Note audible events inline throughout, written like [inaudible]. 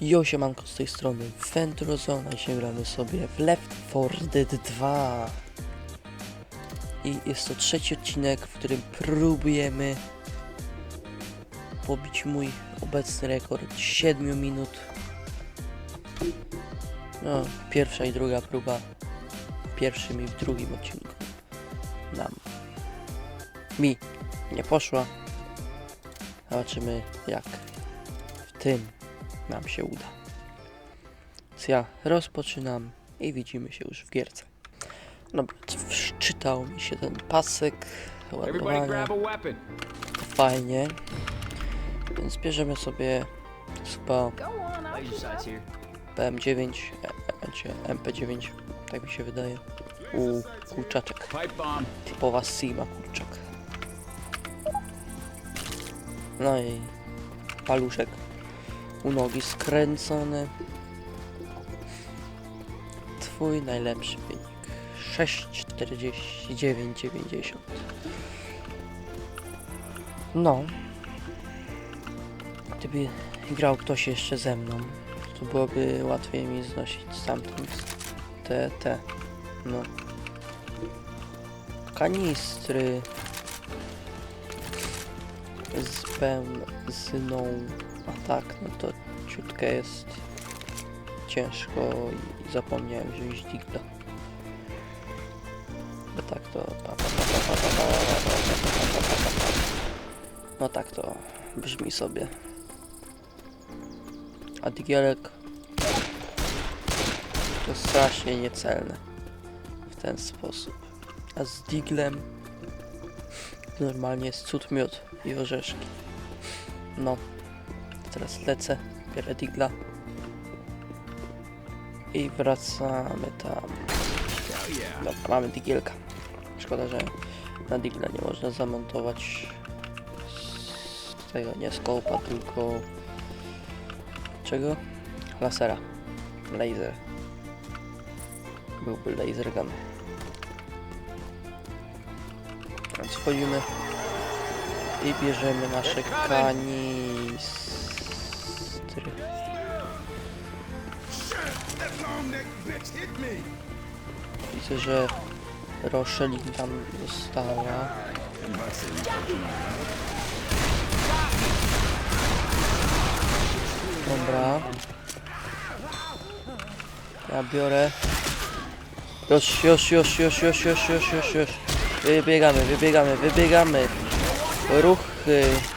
Jo, siemanko z tej strony Ventrozona, się gramy sobie w Left 4 Dead 2 I jest to trzeci odcinek, w którym próbujemy pobić mój obecny rekord 7 minut. No, pierwsza i druga próba. W pierwszym i w drugim odcinku. Nam. Mi nie poszła. Zobaczymy jak w tym nam się uda. Więc ja rozpoczynam i widzimy się już w gierce. Dobra, wczytał mi się ten pasek ładowania, fajnie. Więc bierzemy sobie chyba Laser sights here. PM9, e, e, czy MP9, tak mi się wydaje. U kurczaczek, typowa Sima kurczak. No i paluszek u nogi skręcony. Twój najlepszy wynik. 6,49,90 No. Gdyby grał ktoś jeszcze ze mną to byłoby łatwiej mi znosić stamtąd te, te. No. Kanistry. Z a tak, no to ciutkę jest ciężko i zapomniałem wziąć digla. Bo tak to... No tak to brzmi sobie. A digielek to strasznie niecelne w ten sposób. A z diglem normalnie jest cud miód i orzeszki. No. Teraz lecę, biorę digla. I wracamy tam. Dobra, mamy digielka. Szkoda, że na digla nie można zamontować z tego, nie skopa, tylko czego? Lasera. Laser. Byłby laser gun. Więc wchodzimy i bierzemy nasze kanistry. Widzę, że Rochelin tam została. Dobra. Ja biorę. Już, już, już, już, już, już, już, już, już. Wybiegamy, wybiegamy, wybiegamy. Ruchy.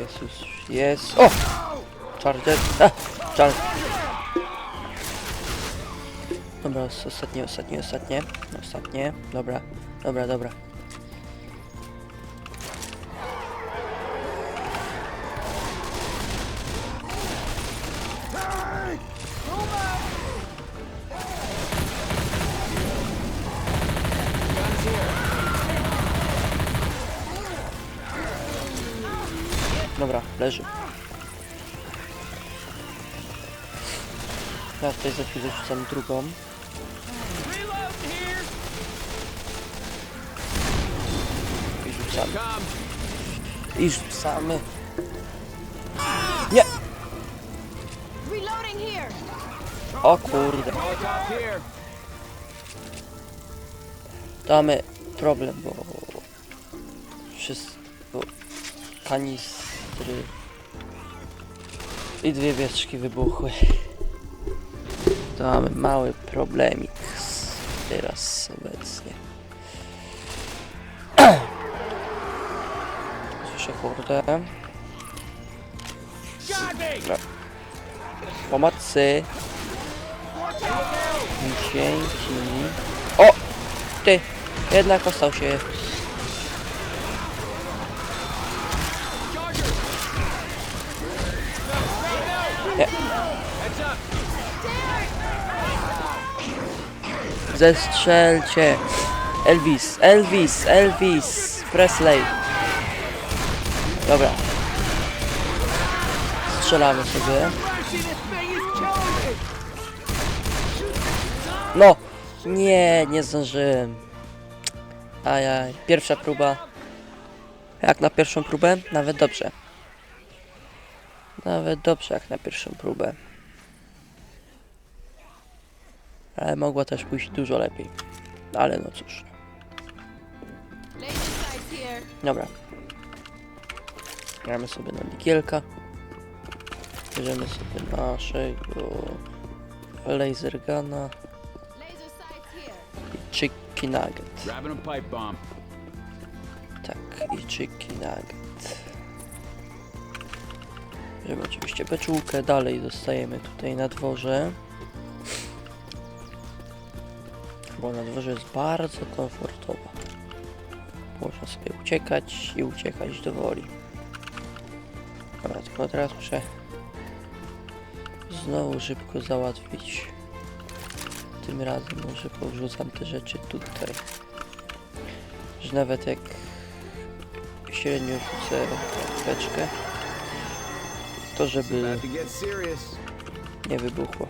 Jezus, jest. O! Charger. A! Char. Dobra, os- ostatnie, ostatnie, ostatnie. Ostatnie. Dobra, dobra. Dobra, Ja tutaj za chwilę rzucam drugą. I rzucamy. I rzucamy. Nie! O kurde. Mamy problem, bo wszystko kanistry i dwie wieczki wybuchły. To mamy mały problemik teraz obecnie. Słyszę kurde. Me. Pomocy. Dzięki. O! Ty! Jednak ostał się. Zestrzelcie! Elvis, Elvis, Elvis Presley. Dobra. Strzelamy sobie. No! Nie, nie zdążyłem. Ajaj, pierwsza próba. Jak na pierwszą próbę? Nawet dobrze. Nawet dobrze jak na pierwszą próbę. Ale mogła też pójść dużo lepiej. Ale no cóż. Dobra. Gramy sobie na. Bierzemy sobie naszego laser guna Laser sights here. i chicken nugget. Tak, i chicken nugget. Bierzemy oczywiście beczułkę, dalej zostajemy tutaj na dworze. Bo na dworze jest bardzo komfortowo. Można sobie uciekać i uciekać do woli. Dobra, tylko teraz muszę znowu szybko załatwić. Tym razem może powrzucam te rzeczy tutaj. Że nawet jak średnio rzucę beczkę, to żeby nie wybuchło.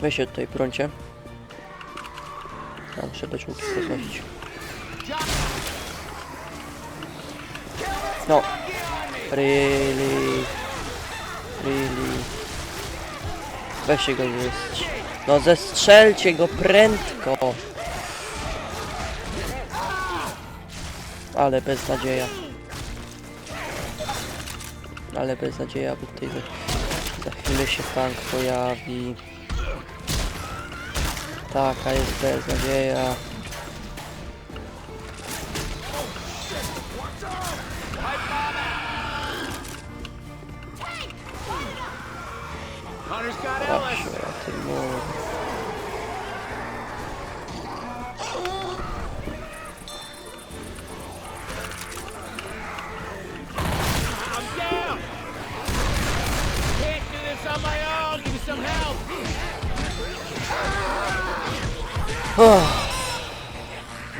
Weź się tutaj prącie. Ja muszę beczułki podnosić. No. Really. Really. Weźcie go zestrz... No zestrzelcie go prędko. Ale beznadzieja. Ale beznadzieja, bo tutaj za, za chwilę się tank pojawi. Taka jest beznadzieja. Hunter's got Ellis. Właśnie o tym mówię.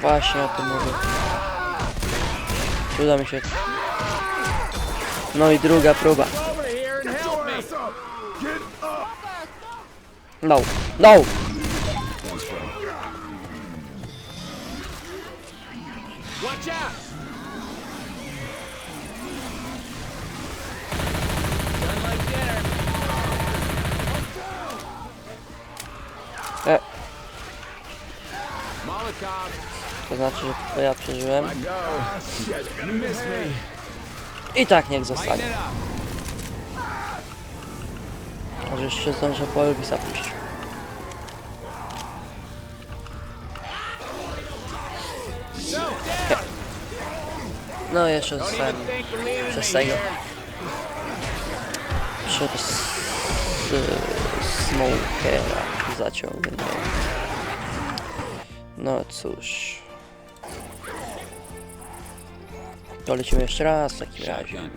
Właśnie o tym mówię. Uda mi się. No i druga próba. No, no! Znaczy, że to ja przeżyłem. I tak niech zostanie. Może jeszcze zdążę po Elvisa pójść. No jeszcze zostałem Przez tego. przez y, Smokera zaciągnął. No cóż. To lecimy jeszcze raz w takim razie.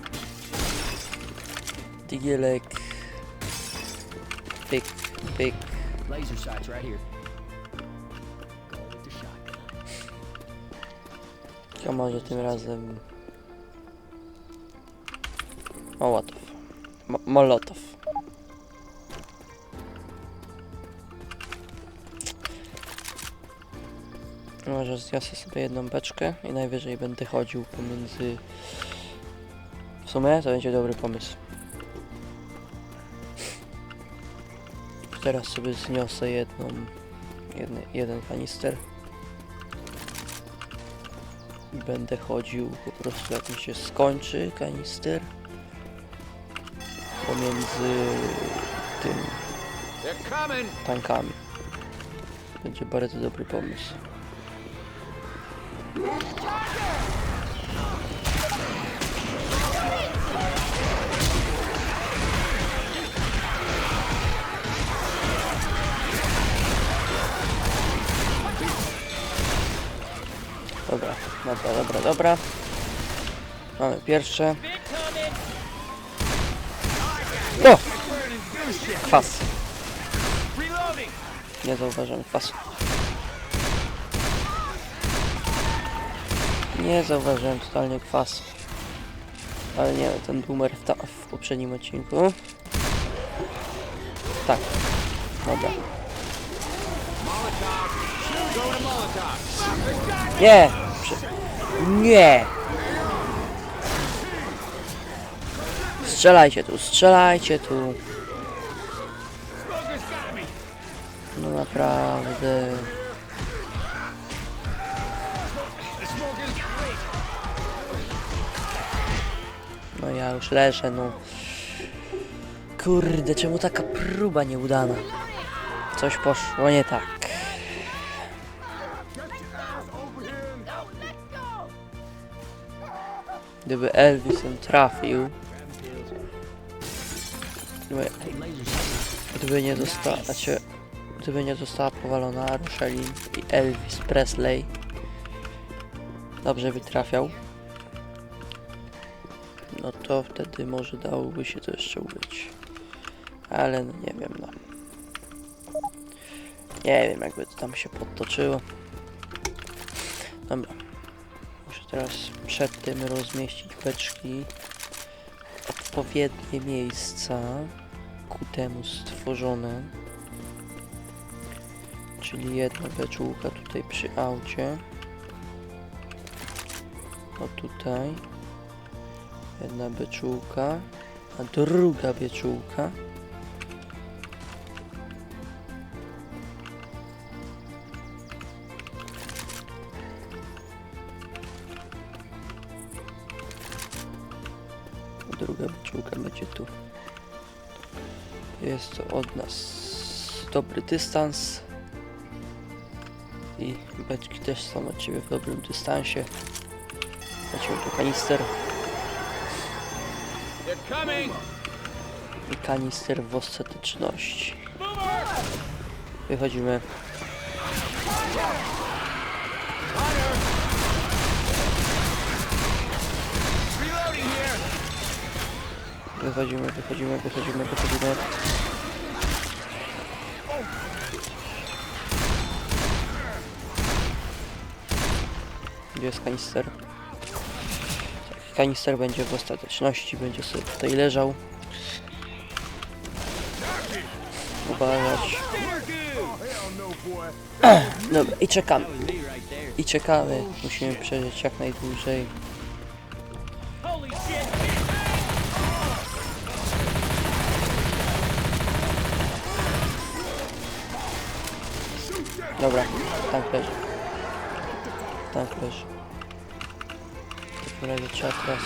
Digielek. Pyk, pyk. Laser right here. Może tym razem... Mołotow. Mo Molotow. Może zniosę sobie jedną beczkę i najwyżej będę chodził pomiędzy... W sumie to będzie dobry pomysł. Teraz sobie zniosę jedną... Jedny, jeden kanister. I będę chodził po prostu jak mi się skończy kanister pomiędzy tym tankami. Będzie bardzo dobry pomysł. Dobra, dobra, dobra, dobra. Mamy pierwsze. O! Kwas. Nie zauważyłem kwasu. Nie zauważyłem totalnie kwasu. Ale nie, ten boomer w, ta, w poprzednim odcinku. Tak. Dobra. Nie! Prze nie! Strzelajcie tu, strzelajcie tu. No naprawdę. Ja już leżę, no. Kurde, czemu taka próba nieudana? Coś poszło nie tak. Gdyby Elvison trafił, gdyby, nie została, znaczy, gdyby nie została powalona Rochelin i Elvis Presley, dobrze by trafiał, no to wtedy może dałoby się to jeszcze ugrać. Ale no nie wiem, no. Nie wiem, jakby to tam się podtoczyło. Dobra. Muszę teraz przed tym rozmieścić beczki w odpowiednie miejsca ku temu stworzone. Czyli jedna beczułka tutaj przy aucie. O tutaj. Jedna beczułka, a druga beczułka. Druga beczułka będzie tu. Jest to od nas dobry dystans. I beczki też są od Ciebie w dobrym dystansie. Lecimy tu kanister. I kanister w ostateczności. Wychodzimy. Wychodzimy, wychodzimy, wychodzimy, wychodzimy. Gdzie jest kanister? Kanister będzie w ostateczności, będzie sobie tutaj leżał. Uważać. [clears throat] Dobra, i czekamy. I czekamy. Musimy przeżyć jak najdłużej. Dobra, tank leży. Tank leży. W razie trzeba teraz...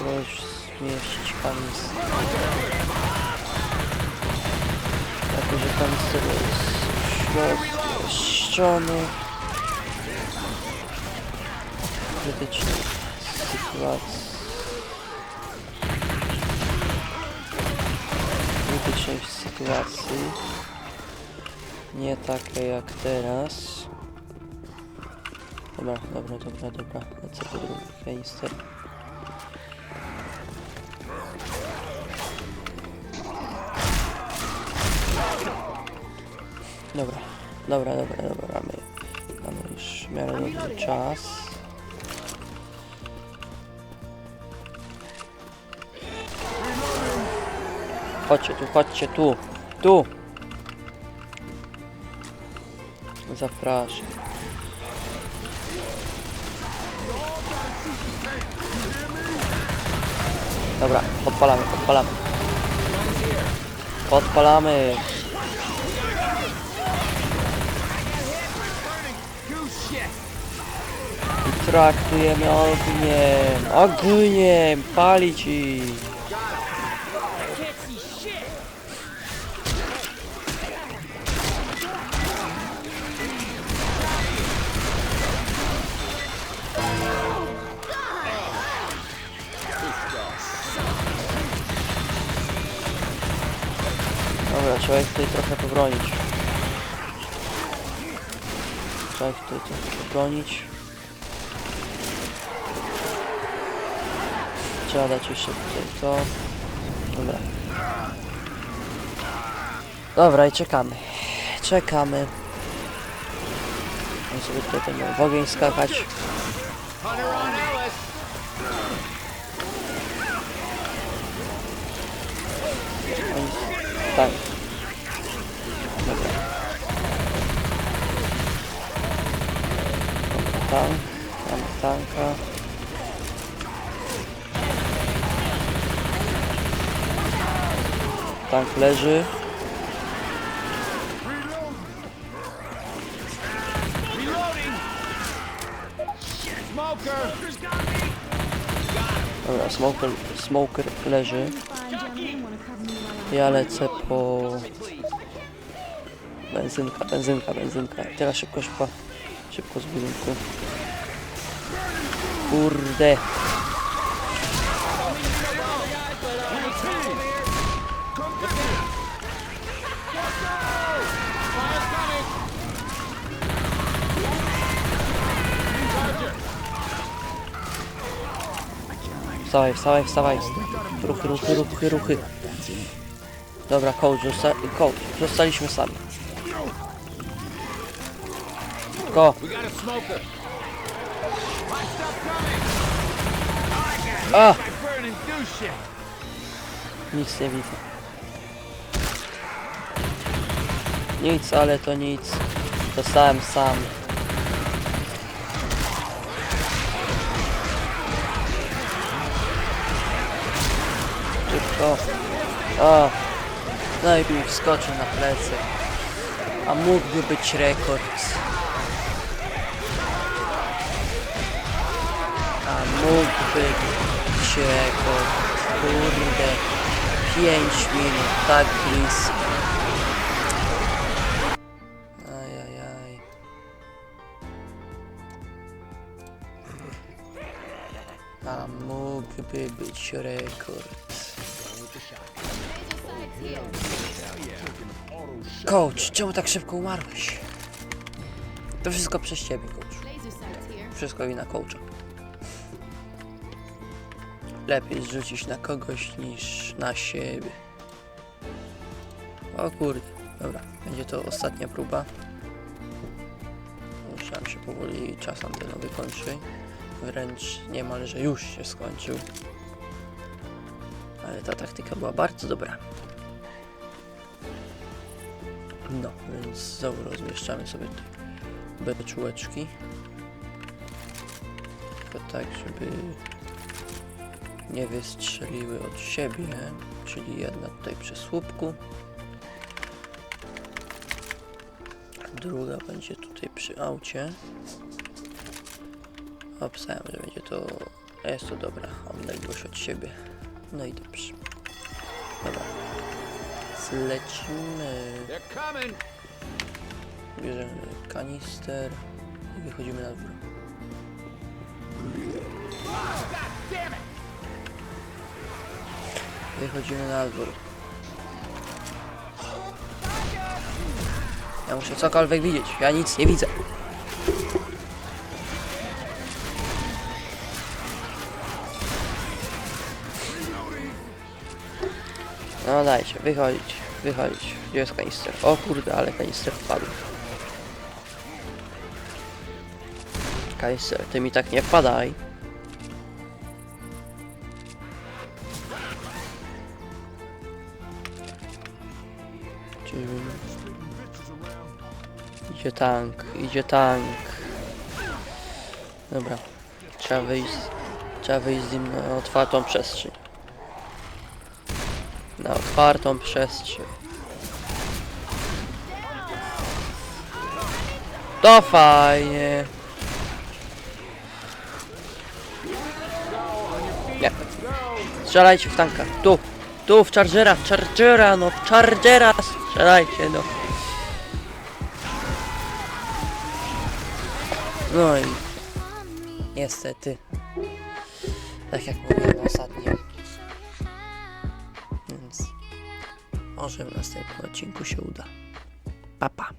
Już zmieścić kanister. Jako, że kanister jest w środku ściany. Krytycznej sytuacji. krytycznej sytuacji. Nie takie jak teraz. Dobra, dobra, dobra, dobra. Lecę po drugi kanister. Dobra, dobra, dobra, dobra. Mamy, mamy już w miarę dobry czas. Chodźcie tu, chodźcie tu, tu. Zapraszam. Dobra, podpalamy, podpalamy. Podpalamy. I traktujemy ogniem, ogniem, palić ich. Tutaj trochę pobronić. Trzeba tutaj trochę pobronić. Trzeba dać jeszcze tutaj to. Dobra. Dobra i czekamy. Czekamy. On sobie tutaj będą w ogień skakać. Tank. Dobra. Dobra, tank. Mamy tanka. Tank leży. Dobra, smoker, smoker leży. Ja lecę po... Benzynka, benzynka, benzynka. Teraz szybko, szybko. Szybko z budynku. Kurde. Wstawaj, wstawaj, wstawaj. Ruchy, ruchy, ruchy, ruchy. Dobra, coach, zosta coach, zostaliśmy sami. Do shit! Nic nie widzę. Nic, ale to nic. Zostałem sam. Szybko. O! No i mi wskoczył na plecy. A mógłby być rekord. Mógłby być rekord. Kurde. 5 minut, tak blisko. A mógłby być rekord. Coach, czemu tak szybko umarłeś? To wszystko przez ciebie, coach. Wszystko wina coacha. Lepiej zrzucić na kogoś niż na siebie. O kurde, dobra, będzie to ostatnia próba. Nam się powoli czas antenowy kończy. Wręcz niemalże już się skończył. Ale ta taktyka była bardzo dobra. No, więc znowu rozmieszczamy sobie te beczułeczki. Tylko tak, żeby nie wystrzeliły od siebie, czyli jedna tutaj przy słupku, druga będzie tutaj przy aucie. Obstałem, że będzie to, jest to dobra odległość od siebie. No i dobrze. Dobra. Zlecimy, bierzemy kanister i wychodzimy na dwór. Wychodzimy na dwór. Ja muszę cokolwiek widzieć. Ja nic nie widzę. No dajcie, wychodzić, wychodzić. Gdzie jest kanister? O kurde, ale kanister wpadł. Kanister, ty mi tak nie wpadaj. Idzie tank, idzie tank. Dobra. Trzeba wyjść, trzeba wyjść z nim na otwartą przestrzeń. Na otwartą przestrzeń. To fajnie. Nie. Strzelajcie w tanka. Tu. Tu w chargera, w chargera, no w chargera strzelajcie, no. No i niestety, tak jak mówiłem ostatnio, więc może w następnym odcinku się uda. Pa, pa.